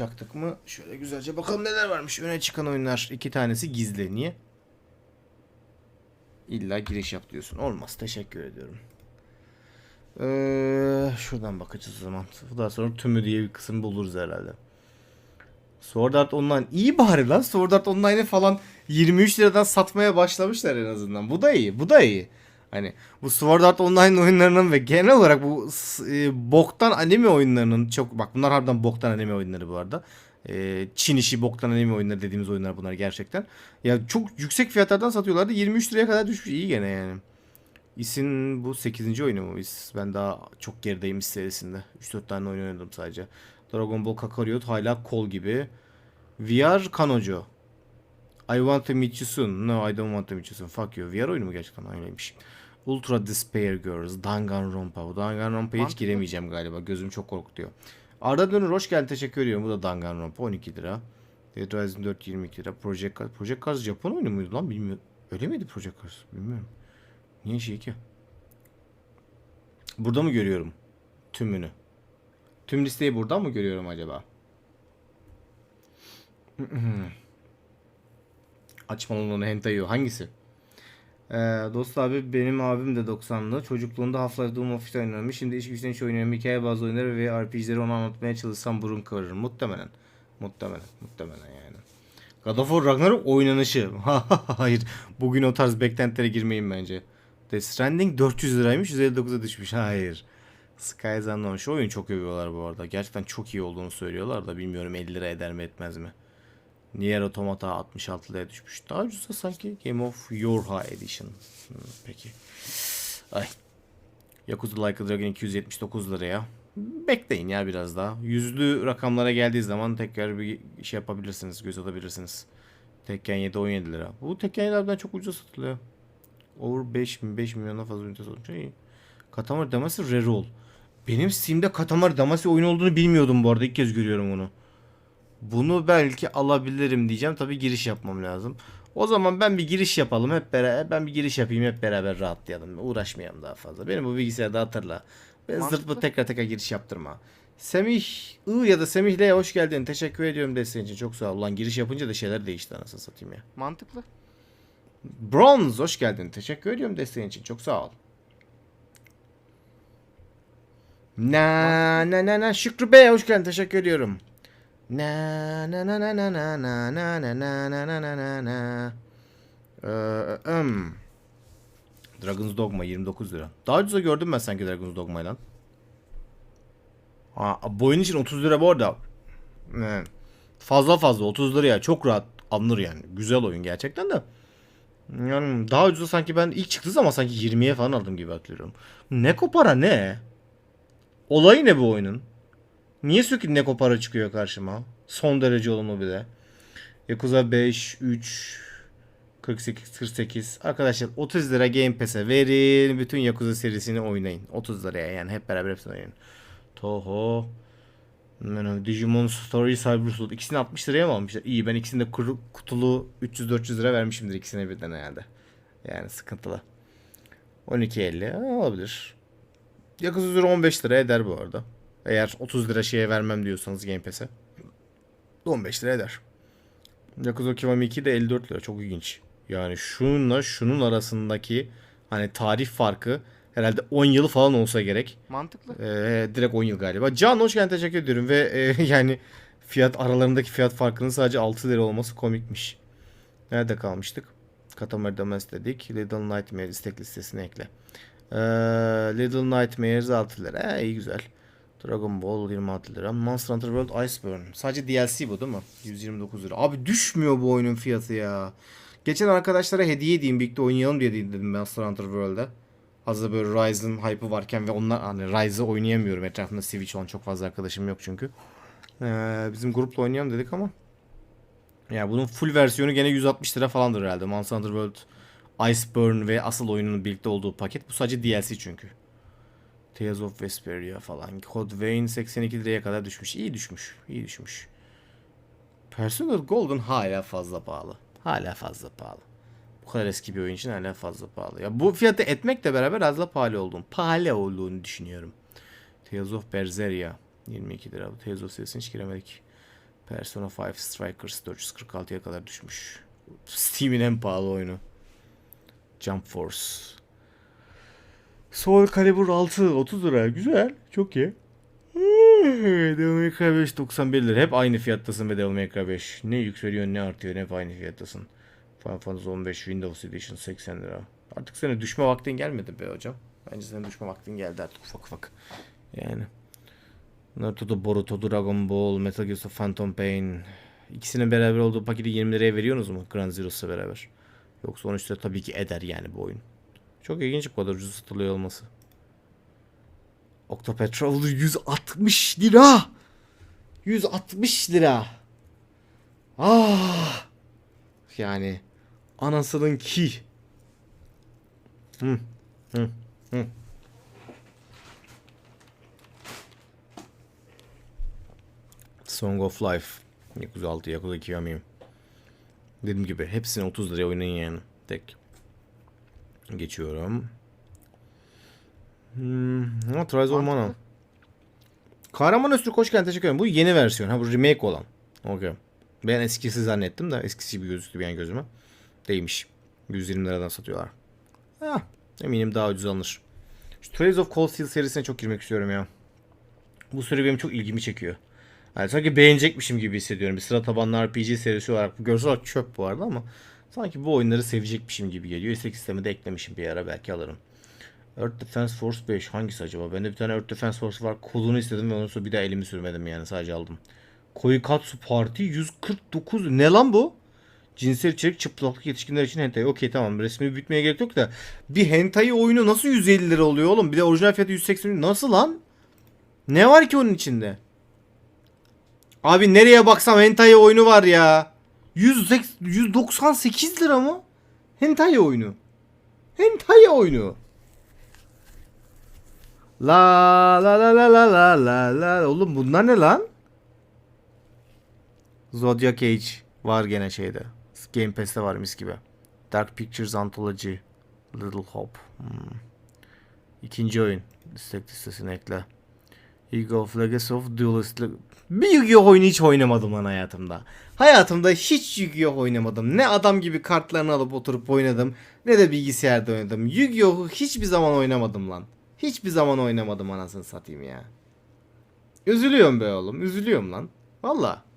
çaktık mı? Şöyle güzelce bakalım neler varmış. Öne çıkan oyunlar iki tanesi gizli. Niye? İlla giriş yap diyorsun. Olmaz. Teşekkür ediyorum. Ee, şuradan bakacağız o zaman. Daha sonra tümü diye bir kısım buluruz herhalde. Sword Art Online iyi bari lan. Sword Art Online'ı falan 23 liradan satmaya başlamışlar en azından. Bu da iyi. Bu da iyi. Hani bu Sword Art Online oyunlarının ve genel olarak bu e, boktan anime oyunlarının çok bak bunlar harbiden boktan anime oyunları bu arada. E, Çin işi boktan anime oyunları dediğimiz oyunlar bunlar gerçekten. Ya çok yüksek fiyatlardan satıyorlardı. 23 liraya kadar düşmüş. iyi gene yani. İs'in bu 8. oyunu mu? İs, ben daha çok gerideyim İs serisinde. 3-4 tane oyun oynadım sadece. Dragon Ball Kakarot hala kol gibi. VR Kanojo. I want to meet you soon. No, I don't want to meet you soon. Fuck you. VR oyunu mu gerçekten öyleymiş. Ultra Despair Girls. Danganronpa. Bu Danganronpa'ya hiç giremeyeceğim galiba. Gözüm çok korkutuyor. Arda Dönür hoş geldin. Teşekkür ediyorum. Bu da Danganronpa. 12 lira. Dead Rising 4 22 lira. Project Cars. Project Cars Japon oyunu muydu lan? Bilmiyorum. Öyle miydi Project Cars? Bilmiyorum. Niye şey ki? Burada mı görüyorum? Tümünü. Tüm listeyi buradan mı görüyorum acaba? Açmalım onu hentai. Hangisi? Ee, dost abi benim abim de 90'lı. Çocukluğunda Half-Life Doom Office oynamış. Şimdi iş güçten hiç oynuyorum. Hikaye bazı oyunları ve RPG'leri ona anlatmaya çalışsam burun kıvırırım. Muhtemelen. Muhtemelen. Muhtemelen yani. God of War Ragnarok oynanışı. Hayır. Bugün o tarz beklentilere girmeyin bence. Death Stranding 400 liraymış. 159'a düşmüş. Hayır. Skies Unknown. Şu oyunu çok övüyorlar bu arada. Gerçekten çok iyi olduğunu söylüyorlar da bilmiyorum 50 lira eder mi etmez mi? Nier Automata 66 liraya düşmüş. Daha ucuzsa sanki Game of Yorha Edition. Hmm, peki. Ay. Yakuza Like a Dragon 279 liraya. Bekleyin ya biraz daha. Yüzlü rakamlara geldiği zaman tekrar bir şey yapabilirsiniz. Göz atabilirsiniz. Tekken 7 17 lira. Bu Tekken 7'lerden çok ucuz satılıyor. Over 5, 5 milyondan fazla ünite satılmış. İyi. Katamari Damacy Reroll. Benim Steam'de Katamari Damacy oyun olduğunu bilmiyordum bu arada. İlk kez görüyorum onu. Bunu belki alabilirim diyeceğim. Tabii giriş yapmam lazım. O zaman ben bir giriş yapalım hep beraber. Ben bir giriş yapayım hep beraber rahatlayalım. Uğraşmayalım daha fazla. Benim bu bilgisayarda hatırla. Ben zırt tekrar tekrar giriş yaptırma. Semih I ya da Semih L hoş geldin. Teşekkür ediyorum desteğin için. Çok sağ ol. Ulan giriş yapınca da şeyler değişti anasını satayım ya. Mantıklı. Bronze hoş geldin. Teşekkür ediyorum desteğin için. Çok sağ ol. Na na na na Şükrü Bey hoş geldin. Teşekkür ediyorum. Na na na na na na na na na na na na na na. Ee, ım. Dragon's Dogma 29 lira. Daha ucuza gördüm ben sanki Dragon's Dogma'yı lan. Ha, bu oyun için 30 lira bu arada. Fazla fazla 30 liraya çok rahat alınır yani. Güzel oyun gerçekten de. Yani daha ucuza sanki ben ilk çıktığı zaman sanki 20'ye falan aldım gibi hatırlıyorum. Ne kopara ne? Olayı ne bu oyunun? Niye sürekli ne kopara çıkıyor karşıma? Son derece olumlu bir de. Yakuza 5, 3, 48, 48. Arkadaşlar 30 lira Game Pass'e verin. Bütün Yakuza serisini oynayın. 30 liraya yani hep beraber hepsini oynayın. Toho. Digimon Story Cyber Sleuth. İkisini 60 liraya mı almışlar? İyi ben ikisini de kuru, kutulu 300-400 lira vermişimdir ikisine birden herhalde. Yani sıkıntılı. 12.50 ha, olabilir. Yakuza Zero 15 lira eder bu arada. Eğer 30 lira şeye vermem diyorsanız Game Pass'e. 15 lira eder. Yakuza Kiwami 2 de 54 lira. Çok ilginç. Yani şununla şunun arasındaki hani tarih farkı herhalde 10 yılı falan olsa gerek. Mantıklı. Ee, direkt 10 yıl galiba. Can hoş geldin teşekkür ediyorum ve e, yani fiyat aralarındaki fiyat farkının sadece 6 lira olması komikmiş. Nerede kalmıştık? Katamari Damacy dedik. Little Nightmares istek listesine ekle. Ee, Little Nightmares 6 lira. Ee, iyi güzel. Dragon Ball 26 lira. Monster Hunter World Iceborne. Sadece DLC bu değil mi? 129 lira. Abi düşmüyor bu oyunun fiyatı ya. Geçen arkadaşlara hediye edeyim birlikte oynayalım diye dedim Monster Hunter World'e. Hazır böyle Ryzen hype'ı varken ve onlar hani Ryze'ı oynayamıyorum. Etrafımda Switch olan çok fazla arkadaşım yok çünkü. Ee, bizim grupla oynayalım dedik ama. Ya bunun full versiyonu gene 160 lira falandır herhalde. Monster Hunter World Iceborne ve asıl oyunun birlikte olduğu paket. Bu sadece DLC çünkü. Tales of Vesperia falan. Code Vein 82 liraya kadar düşmüş. İyi düşmüş. İyi düşmüş. Personal Golden hala fazla pahalı. Hala fazla pahalı. Bu kadar eski bir oyun için hala fazla pahalı. Ya bu fiyatı etmekle beraber az da pahalı olduğunu, pahalı olduğunu düşünüyorum. Tales of Berseria 22 lira. Bu Tales of serisine hiç giremedik. Persona 5 Strikers 446'ya kadar düşmüş. Steam'in en pahalı oyunu. Jump Force. Soul Calibur 6 30 lira. Güzel. Çok iyi. Devil May Cry 5 91 lira. Hep aynı fiyattasın be Devil May Cry 5. Ne yükseliyor ne artıyor. Hep aynı fiyattasın. Final Fantasy 15 Windows Edition 80 lira. Artık senin düşme vaktin gelmedi be hocam. Bence senin düşme vaktin geldi artık ufak ufak. Yani. Naruto'da Boruto, Dragon Ball, Metal Gear Solid Phantom Pain. İkisinin beraber olduğu paketi 20 liraya veriyorsunuz mu? Grand Zeroes'la beraber. Yoksa 13 lira tabii ki eder yani bu oyun. Çok ilginç bu kadar ucuz satılıyor olması. Octopath Traveler 160 lira. 160 lira. Ah. Yani anasının ki. Hı. Hı. Hı. Song of Life. Yakuza 6, Yakuza Kiwami. Dediğim gibi hepsini 30 liraya oynayın yani. Tek. Geçiyorum. Hmm, ha, Trials of Mana. Kahraman Öztürk hoş geldin teşekkür ederim. Bu yeni versiyon. Ha bu remake olan. Okey. Ben eskisi zannettim de eskisi gibi gözüktü benim gözüme. Değilmiş. 120 liradan satıyorlar. Ha, eminim daha ucuz alınır. Şu Trails of Cold Steel serisine çok girmek istiyorum ya. Bu seri benim çok ilgimi çekiyor. Yani sanki beğenecekmişim gibi hissediyorum. Bir sıra tabanlı RPG serisi olarak. Bu görsel olarak çöp bu arada ama sanki bu oyunları sevecekmişim gibi geliyor. İstek sistemi de eklemişim bir ara belki alırım. Earth Defense Force 5 hangisi acaba? Bende bir tane Earth Defense Force var. Kolunu istedim ve ondan sonra bir daha elimi sürmedim yani sadece aldım. Koikatsu Party 149. Ne lan bu? Cinsel içerik çıplaklık yetişkinler için hentai. Okey tamam resmi bitmeye gerek yok da. Bir hentai oyunu nasıl 150 lira oluyor oğlum? Bir de orijinal fiyatı 180 Nasıl lan? Ne var ki onun içinde? Abi nereye baksam hentai oyunu var ya. 100, 198 lira mı? Hentai oyunu. Hentai oyunu. La la la la la la la la. Oğlum bunlar ne lan? Zodiac Age var gene şeyde. Game Pass'te var mis gibi. Dark Pictures Anthology. Little Hope. Hmm. İkinci oyun. İstek listesine ekle. League of Legacy of Duelist. Bir Yu-Gi-Oh oyunu hiç oynamadım lan hayatımda. Hayatımda hiç Yu-Gi-Oh oynamadım. Ne adam gibi kartlarını alıp oturup oynadım. Ne de bilgisayarda oynadım. Yu-Gi-Oh'u hiçbir zaman oynamadım lan. Hiçbir zaman oynamadım anasını satayım ya. Üzülüyorum be oğlum. Üzülüyorum lan. Valla.